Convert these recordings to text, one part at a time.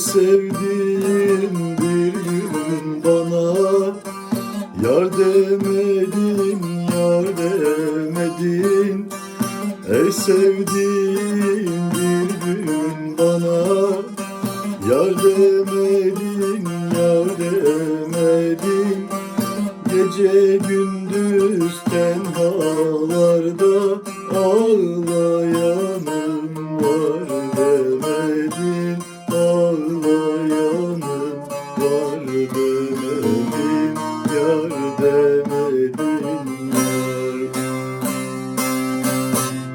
sevdiğim bir gün bana. Yar demedin, yar demedin. Ey sevdiğim bir gün bana. Yar demedin, yar demedin. Gece gündüz tenhalarda ağlayan Yar demedin yar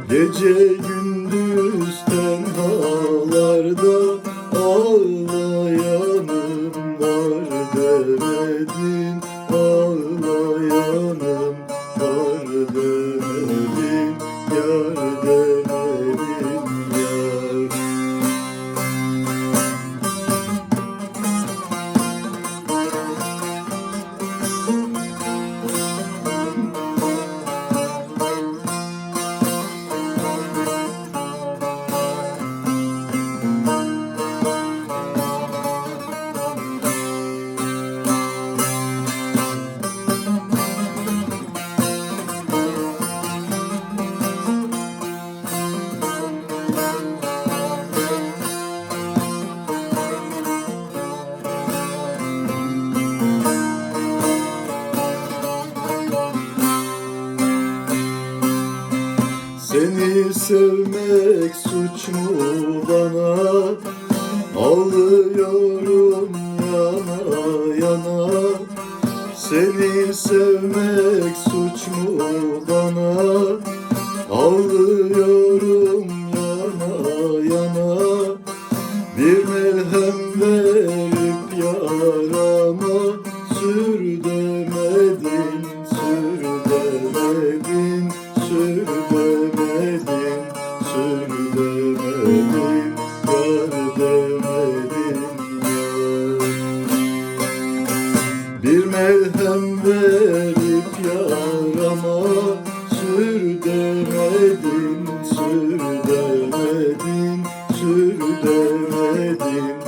Gece gündüz tenhalarda Ağlayanım Seni sevmek suç mu bana? Ağlıyorum yana yana. Seni sevmek suç mu bana? Ağlıyorum yana yana. Bir merhem verip yarama demedim yar demedim Bir merhem verip yarama sür demedim sür demedim sür demedim